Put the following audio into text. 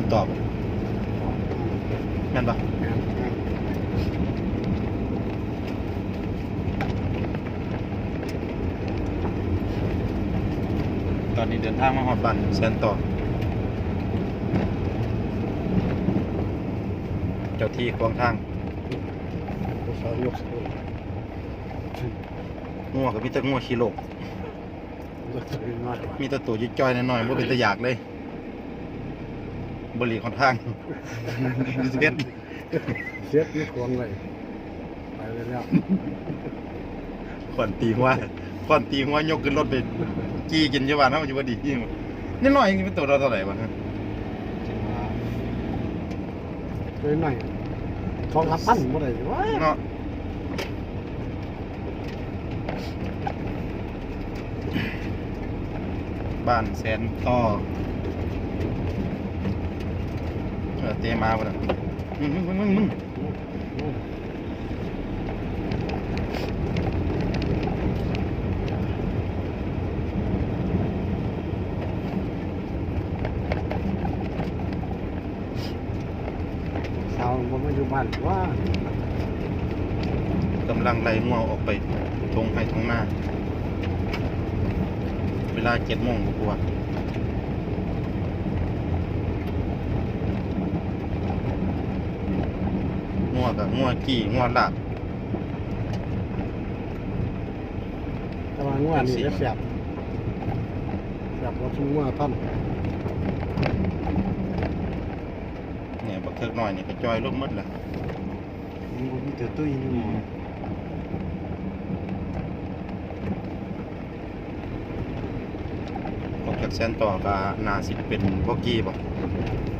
นตอบแม่นปะตอนนี้เดินทางมาฮอดบ้านแสนตอบเจ้าที่ขวางทางผู้สาวยกสูงงัวกับมีแต่งัวขี้โลกยกสูงน้อกว่ามีแต่ตัวยิ่จ้อยน้อยๆว่าเป็นตะอยากเลย บริของทางเฮ็ดเสียดนี่ควงเลยไปเลยแล้วขวัญตีหัวขวัญตีหัวยกขึ้นรถไปจี้กินยี่บ้านเฮาอยู่บ่ดีนี่นี่น้อยนี่เป็นตัวเราเท่าไหร่วะฮะเลยหน่อยทองละพันบ่ได้ว้าเนาะบ้านแสนต่อ เออเตมาบ่น่ะมึงมึงมึงมึงสาวบ่มาอยู่บ้านว่ากำลังไล่งัวออกไปทงให้ทงหน้า เวลาเจ็ดโมงกว่า งัวกับงัวกี่งัวลาบแต่ว่างัวนี่จะแสบแสบกว่าชุมงัวท่านเนี่ยบักเทิกน้อยนี่ก็จอยลงหมดละมันบ่มีแต่ตุ้ยนี่ออกจากแซนต่อก็นาสิเป็นพวกกี้ป่ะแ